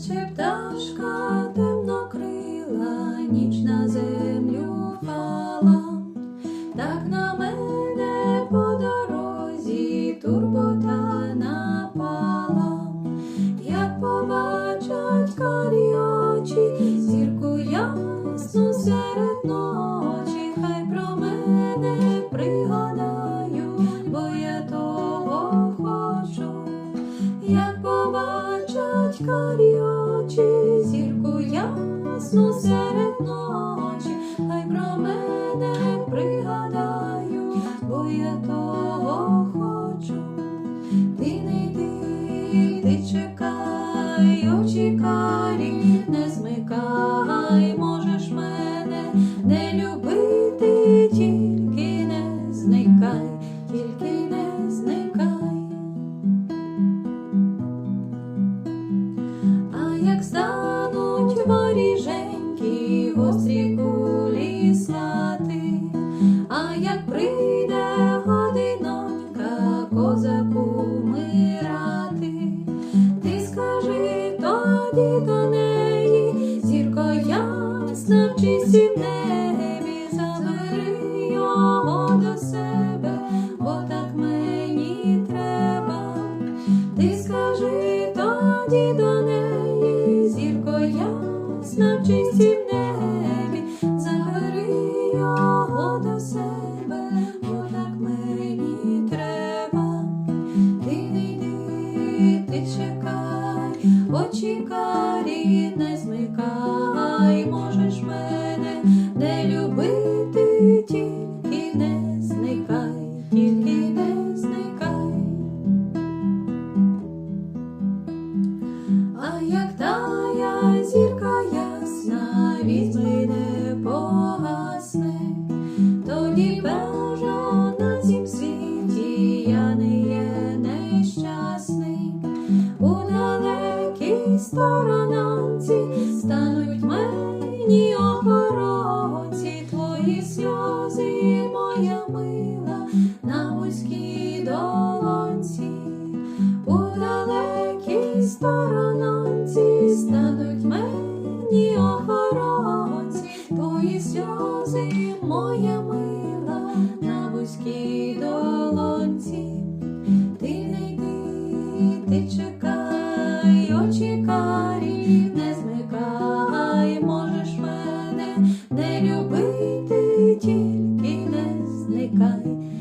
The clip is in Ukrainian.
наче пташка темнокрила, ніч на землю впала, так на мене по дорозі турбота напала, як побачать карі очі, зірку ясну серед ночі, хай про мене пригадають, бо я того хочу. Як побачать карі ясну серед ночі, хай про мене пригадаю, бо я того хочу. Ти не йди, ти чекай, очі не змикай, можеш мене не любити, стануть гострі кулі слати, а як прийде годинонька козаку мирати, ти скажи тоді до неї, зірко ясна в чистім небі, забери його до себе, бо так мені треба. Ти йди, ти чекай, очікай, не змикай, можеш мене сторонанці, стануть мені охоронці, твої сльози, моя мила на вузькій долонці, у далекій сторонанці, стануть мені охоронці, твої сльози, моя. мила. 世界